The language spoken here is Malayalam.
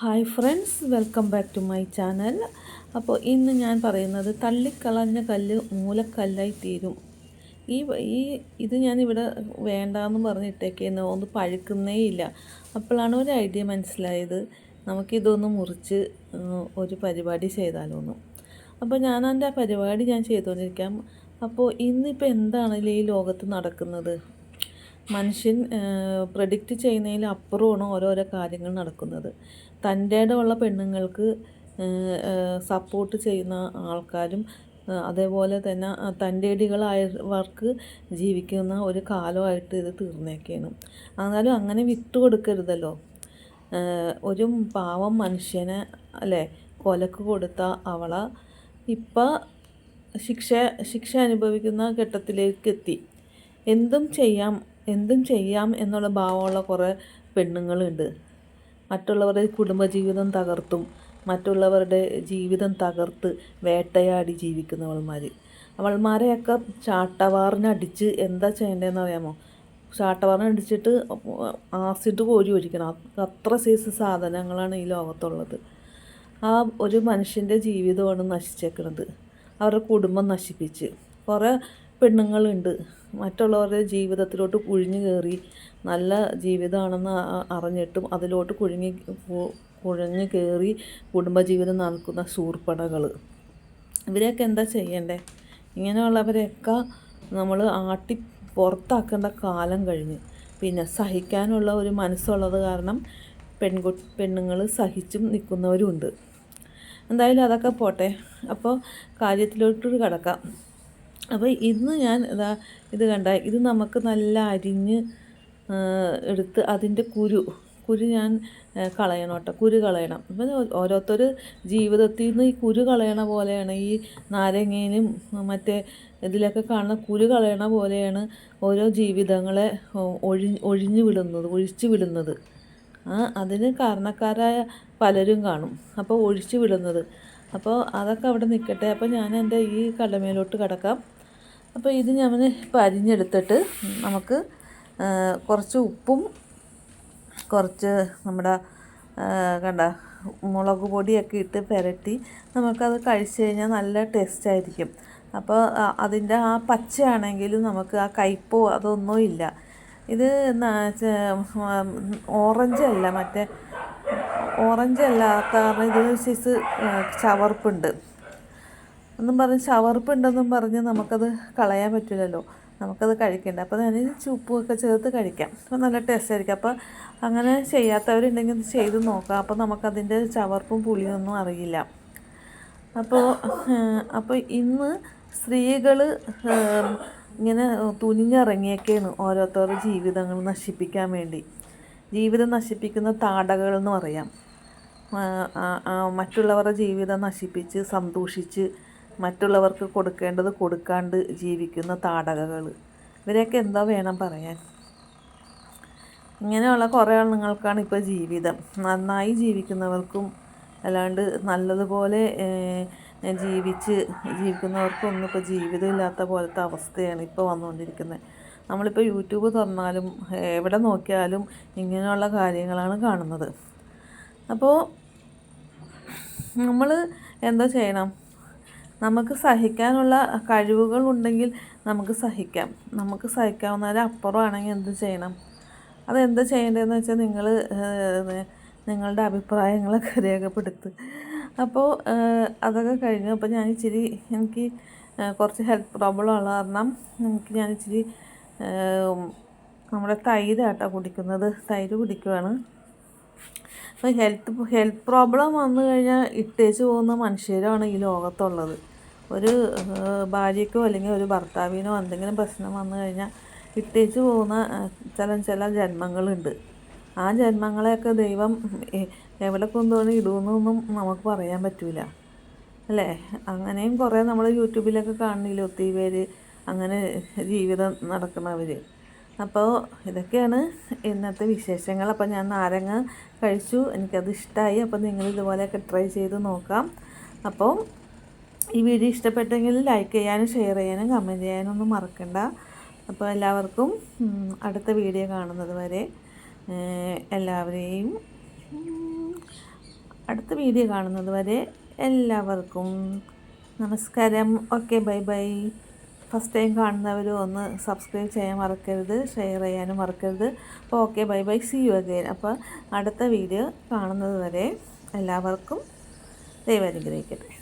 Hi friends welcome back to my channel. അപ്പോൾ ഇന്ന് ഞാൻ പറയുന്നത് തള്ളിക്കളഞ്ഞ കല്ല് മൂലക്കല്ലായി തീരും. ഈ ഈ ഇത് ഞാനിവിടെ വേണ്ടാന്ന് പറഞ്ഞിട്ടേക്കുന്നു ഒന്ന് പഴുക്കുന്നേ ഇല്ല അപ്പോഴാണ് ഒരു ഐഡിയ മനസ്സിലായത്. നമുക്കിതൊന്ന് മുറിച്ച് ഒരു പരിപാടി ചെയ്താലോന്ന്. അപ്പോൾ ഞാൻ എന്റെ ആ പരിപാടി ഞാൻ ചെയ്തുകൊണ്ടിരിക്കാം അപ്പോൾ ഇന്നിപ്പോൾ എന്താണല്ലേ ഈ ലോകത്ത് നടക്കുന്നത്? മനുഷ്യൻ പ്രഡിക്റ്റ് ചെയ്യുന്നതിൽ അപ്പുറമാണ് ഓരോരോ കാര്യങ്ങൾ നടക്കുന്നത്. തന്റെ പെണ്ണുങ്ങൾക്ക് സപ്പോർട്ട് ചെയ്യുന്ന ആൾക്കാരും അതേപോലെ തന്നെ തന്റെ ഇടികളായവർക്ക് ജീവിക്കുന്ന ഒരു കാലമായിട്ട് ഇത് തീർന്നേക്കാണ്. എന്നാലും അങ്ങനെ വിട്ടു കൊടുക്കരുതല്ലോ ഒരു പാവം മനുഷ്യനെ അല്ലേ കൊലക്ക് കൊടുത്ത അവളെ ഇപ്പം ശിക്ഷ ശിക്ഷ അനുഭവിക്കുന്ന ഘട്ടത്തിലേക്ക് എത്തി. എന്തും ചെയ്യാം എന്തും ചെയ്യാം എന്നുള്ള ഭാവമുള്ള കുറേ പെണ്ണുങ്ങളുണ്ട്. മറ്റുള്ളവരുടെ കുടുംബജീവിതം തകർത്തും മറ്റുള്ളവരുടെ ജീവിതം തകർത്ത് വേട്ടയാടി ജീവിക്കുന്നവൾമാർ അവൾമാരെയൊക്കെ ചാട്ടവാറിനടിച്ച് എന്താ ചെയ്യേണ്ടതെന്ന് അറിയാമോ? ചാട്ടവാറിനടിച്ചിട്ട് ആസിഡ് കോരി ഒഴിക്കണം. അത്ര സൈസ് സാധനങ്ങളാണ് ഈ ലോകത്തുള്ളത്. ആ ഒരു മനുഷ്യന്റെ ജീവിതമാണ് നശിച്ചേക്കുന്നത് അവരുടെ കുടുംബം നശിപ്പിച്ച്. കുറേ പെണ്ണുങ്ങളുണ്ട്. മറ്റുള്ളവരുടെ ജീവിതത്തിലോട്ട് കുഴിഞ്ഞു കയറി നല്ല ജീവിതമാണെന്ന് അറിഞ്ഞിട്ടും അതിലോട്ട് കുഴുങ്ങി കുഴഞ്ഞു കയറി കുടുംബജീവിതം നടക്കുന്ന സൂർപ്പടകൾ ഇവരെയൊക്കെ എന്താ ചെയ്യണ്ടേ? ഇങ്ങനെയുള്ളവരെയൊക്കെ നമ്മൾ ആട്ടി പുറത്താക്കേണ്ട കാലം കഴിഞ്ഞ്. പിന്നെ സഹിക്കാനുള്ള ഒരു മനസ്സുള്ളത് കാരണം പെൺകു പെണ്ണുങ്ങൾ സഹിച്ചും നിൽക്കുന്നവരുമുണ്ട് എന്തായാലും അതൊക്കെ പോട്ടെ. അപ്പോൾ കാര്യത്തിലോട്ട് കിടക്കാം. അപ്പോൾ ഇന്ന് ഞാൻ ഇതാ ഇത് കണ്ട ഇത് നമുക്ക് നല്ല അരിഞ്ഞ് എടുത്ത് അതിന്റെ കുരു കുരു ഞാൻ കളയണം കേട്ടോ കുരു കളയണം. അപ്പം ഓരോരുത്തർ ജീവിതത്തിൽ നിന്ന് ഈ കുരു കളയണ പോലെയാണ് ഈ നാരങ്ങയിലും മറ്റേ ഇതിലൊക്കെ കാണുന്ന കുരു കളയണ പോലെയാണ് ഓരോ ജീവിതങ്ങളെ ഒഴി ഒഴിഞ്ഞു വിടുന്നത് ഒഴിച്ചു വിടുന്നത്. ആ അതിന് കാരണക്കാരായ പലരും കാണും. അപ്പോൾ ഒഴിച്ചു വിടുന്നത്. അപ്പോൾ അതൊക്കെ അവിടെ നിൽക്കട്ടെ അപ്പോൾ ഞാൻ എന്റെ ഈ കടമയിലോട്ട് കിടക്കാം. അപ്പോൾ ഇത് ഞാൻ ഇപ്പോൾ അരിഞ്ഞെടുത്തിട്ട് നമുക്ക് കുറച്ച് ഉപ്പും കുറച്ച് നമ്മുടെ കണ്ട മുളക് പൊടിയൊക്കെ ഇട്ട് പുരട്ടി നമുക്കത് കഴിച്ച് കഴിഞ്ഞാൽ നല്ല ടേസ്റ്റ് ആയിരിക്കും. അപ്പോൾ അതിന്റെ ആ പച്ചയാണെങ്കിലും നമുക്ക് ആ കയ്പോ അതൊന്നും ഇല്ല. ഇത് ഓറഞ്ച് അല്ല മറ്റേ ഓറഞ്ച് അല്ലാത്ത കാരണം ഇതിന് സൈസ് ചവർപ്പുണ്ട്. എന്നും പറഞ്ഞ് ചവർപ്പുണ്ടെന്നും പറഞ്ഞ് നമുക്കത് കളയാൻ പറ്റില്ലല്ലോ. നമുക്കത് കഴിക്കണ്ട. അപ്പോൾ ഞാൻ ചുപ്പൊക്കെ ചേർത്ത് കഴിക്കാം. അപ്പോൾ നല്ല ടേസ്റ്റ് ആയിരിക്കും അപ്പോൾ അങ്ങനെ ചെയ്യാത്തവരുണ്ടെങ്കിൽ ഇത് ചെയ്ത് നോക്കാം. അപ്പോൾ നമുക്കതിന്റെ ചവർപ്പും പുളിയൊന്നും അറിയില്ല. അപ്പോൾ അപ്പോൾ ഇന്ന് സ്ത്രീകൾ ഇങ്ങനെ തുനിഞ്ഞിറങ്ങിയൊക്കെയാണ് ഓരോരുത്തരുടെ ജീവിതങ്ങൾ നശിപ്പിക്കാൻ വേണ്ടി. ജീവിതം നശിപ്പിക്കുന്ന താടകൾ എന്ന് പറയാം മറ്റുള്ളവരുടെ ജീവിതം നശിപ്പിച്ച് സന്തോഷിച്ച് മറ്റുള്ളവർക്ക് കൊടുക്കേണ്ടത് കൊടുക്കാണ്ട് ജീവിക്കുന്ന താടകകൾ. ഇവരെയൊക്കെ എന്താ വേണം പറയാൻ? ഇങ്ങനെയുള്ള കുറേ ആളുകൾക്കാണ് ഇപ്പോൾ ജീവിതം. നന്നായി ജീവിക്കുന്നവർക്കും അല്ലാണ്ട് നല്ലതുപോലെ ജീവിച്ച് ജീവിക്കുന്നവർക്കൊന്നും ഇപ്പോൾ ജീവിതമില്ലാത്ത പോലത്തെ അവസ്ഥയാണ് ഇപ്പോൾ വന്നുകൊണ്ടിരിക്കുന്നത്. നമ്മളിപ്പോൾ യൂട്യൂബ് തുറന്നാലും എവിടെ നോക്കിയാലും ഇങ്ങനെയുള്ള കാര്യങ്ങളാണ് കാണുന്നത്. അപ്പോൾ നമ്മൾ എന്താ ചെയ്യണം? നമുക്ക് സഹിക്കാനുള്ള കഴിവുകൾ ഉണ്ടെങ്കിൽ നമുക്ക് സഹിക്കാം. നമുക്ക് സഹിക്കാവുന്നതിന് അപ്പുറമാണെങ്കിൽ എന്ത് ചെയ്യണം? അതെന്ത് ചെയ്യേണ്ടതെന്ന് വെച്ചാൽ നിങ്ങൾ നിങ്ങളുടെ അഭിപ്രായങ്ങളൊക്കെ രേഖപ്പെടുത്ത്. അപ്പോൾ അതൊക്കെ കഴിഞ്ഞു. അപ്പോൾ ഞാൻ ഇച്ചിരി എനിക്ക് കുറച്ച് ഹെൽത്ത് പ്രോബ്ലം ഉള്ള കാരണം എനിക്ക് ഞാൻ ഇച്ചിരി നമ്മുടെ തൈര് തൈരാട്ടോ കുടിക്കുന്നത്. തൈര് കുടിക്കുവാണ്. അപ്പോൾ ഹെൽത്ത് ഹെൽത്ത് പ്രോബ്ലം വന്നു കഴിഞ്ഞാൽ ഇട്ടേച്ച് പോകുന്ന മനുഷ്യരാണ് ഈ ലോകത്തുള്ളത്. ഒരു ഭാര്യയ്ക്കോ അല്ലെങ്കിൽ ഒരു ഭർത്താവിനോ എന്തെങ്കിലും പ്രശ്നം വന്നു കഴിഞ്ഞാൽ വിട്ടേച്ച് പോകുന്ന ചില ചില ജന്മങ്ങളുണ്ട്. ആ ജന്മങ്ങളെയൊക്കെ ദൈവം എവിടെ കൊണ്ടുവന്ന് ഇടുമെന്നൊന്നും നമുക്ക് പറയാൻ പറ്റൂല. അല്ലേ? അങ്ങനെയും കുറേ നമ്മൾ യൂട്യൂബിലൊക്കെ കാണുന്നില്ല ഒത്തിരി പേര് അങ്ങനെ ജീവിതം നടക്കുന്നവർ അപ്പോൾ ഇതൊക്കെയാണ് ഇന്നത്തെ വിശേഷങ്ങൾ. അപ്പോൾ ഞാൻ നാരങ്ങ കഴിച്ചു. എനിക്കത് ഇഷ്ടമായി അപ്പോൾ നിങ്ങൾ ഇതുപോലെയൊക്കെ ട്രൈ ചെയ്ത് നോക്കാം. അപ്പോൾ ഈ വീഡിയോ ഇഷ്ടപ്പെട്ടെങ്കിൽ ലൈക്ക് ചെയ്യാനും ഷെയർ ചെയ്യാനും കമന്റ് ചെയ്യാനും ഒന്നും മറക്കണ്ട. അപ്പോൾ എല്ലാവർക്കും അടുത്ത വീഡിയോ കാണുന്നത് വരെ എല്ലാവരെയും അടുത്ത വീഡിയോ കാണുന്നത് വരെ എല്ലാവർക്കും നമസ്കാരം. Okay bye bye. First time കാണുന്നവരും ഒന്ന് സബ്സ്ക്രൈബ് ചെയ്യാൻ മറക്കരുത് ഷെയർ ചെയ്യാനും മറക്കരുത്. അപ്പോൾ okay bye bye. See you again അപ്പോൾ അടുത്ത വീഡിയോ കാണുന്നത് വരെ എല്ലാവർക്കും ദൈവം അനുഗ്രഹിക്കട്ടെ